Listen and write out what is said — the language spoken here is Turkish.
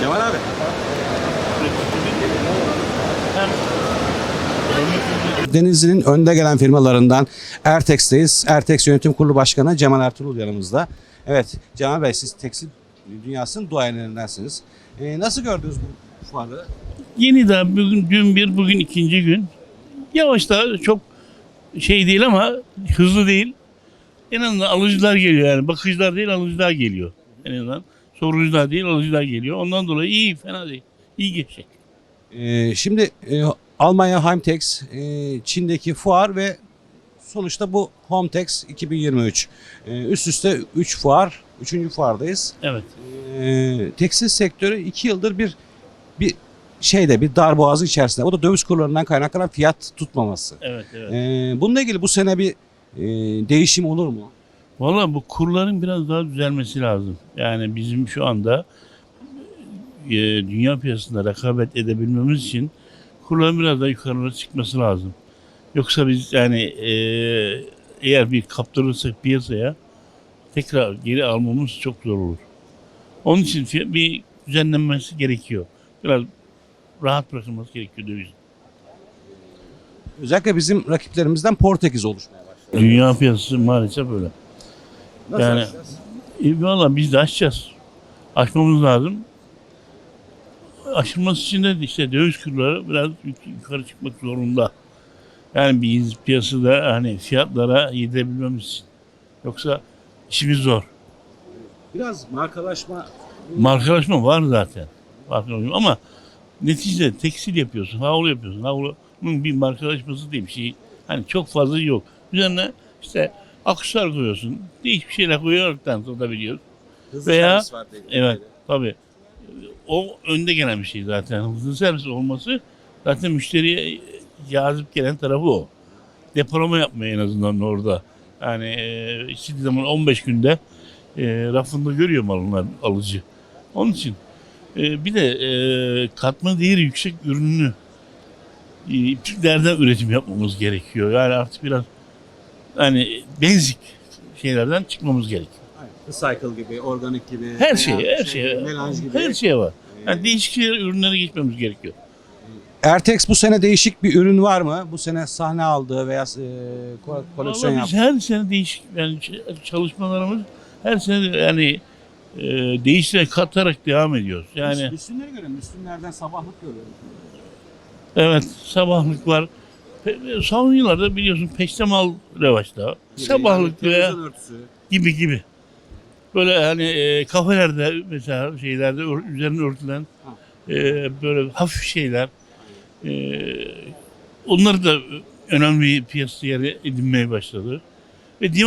Kemal abi. Denizli'nin önde gelen firmalarından Ertex'teyiz. Ertex Yönetim Kurulu Başkanı Cemal Ertuğrul yanımızda. Evet Cemal Bey siz tekstil dünyasının duayenlerindensiniz. Ee, nasıl gördünüz bu fuarı? Yeni daha bugün dün bir bugün ikinci gün. Yavaş daha çok şey değil ama hızlı değil. En azından alıcılar geliyor yani bakıcılar değil alıcılar geliyor en azından sorucular değil alıcılar geliyor. Ondan dolayı iyi fena değil. İyi geçecek. Ee, şimdi e, Almanya Heimtex, e, Çin'deki fuar ve sonuçta bu Hometex 2023. Ee, üst üste 3 fuar, 3. fuardayız. Evet. Ee, tekstil sektörü 2 yıldır bir bir şeyde bir darboğazı içerisinde. O da döviz kurlarından kaynaklanan fiyat tutmaması. Evet evet. Ee, bununla ilgili bu sene bir e, değişim olur mu? Valla bu kurların biraz daha düzelmesi lazım. Yani bizim şu anda e, dünya piyasasında rekabet edebilmemiz için kurların biraz daha yukarılara çıkması lazım. Yoksa biz yani e, eğer bir kaptırırsak piyasaya tekrar geri almamız çok zor olur. Onun için bir düzenlenmesi gerekiyor. Biraz rahat bırakılması gerekiyor döviz. Özellikle bizim rakiplerimizden Portekiz oluşmaya başladı. Dünya piyasası maalesef böyle. Nasıl Yani- açacağız? E, Valla biz de açacağız. Açmamız lazım. Açılması için de işte döviz kurları biraz yuk- yukarı çıkmak zorunda. Yani biz piyasada hani fiyatlara yedirebilmemiz için. Yoksa işimiz zor. Biraz markalaşma Markalaşma var zaten. Markalaşma ama neticede tekstil yapıyorsun, havlu yapıyorsun. Havlunun bir markalaşması diye bir şey hani çok fazla yok. Üzerine işte aksesuar koyuyorsun. Değişik bir şeyler koyaraktan satabiliyorsun. hızlı Veya- servis var dedi. Evet tabii. O önde gelen bir şey zaten. Hızlı servis olması zaten müşteriye cazip gelen tarafı o. Depolama yapmıyor en azından orada. Yani e, istediği zaman 15 günde e, rafında görüyor malını alıcı. Onun için e, bir de e, katma değeri yüksek ürününü e, Türklerden üretim yapmamız gerekiyor. Yani artık biraz hani basic şeylerden çıkmamız gerekiyor. Aynen. Recycle gibi, organik gibi. Her şey, her şey, melanj gibi. her şey var. Yani değişik şeyler, ürünlere geçmemiz gerekiyor. Ertex bu sene değişik bir ürün var mı? Bu sene sahne aldığı veya e, ko- koleksiyon Vallahi biz yaptığı. her sene değişik yani ç- çalışmalarımız her sene yani e, değiştirerek katarak devam ediyoruz. Yani Müslümleri görüyorum. Müslümlerden sabahlık görüyorum. evet sabahlık var. Pe- Son yıllarda biliyorsun peştemal revaçta. Sabahlık veya gibi gibi. Böyle hani e, kafelerde mesela şeylerde üzerine örtülen e, böyle hafif şeyler. E, onları da önemli bir piyasa yeri edinmeye başladı. Ve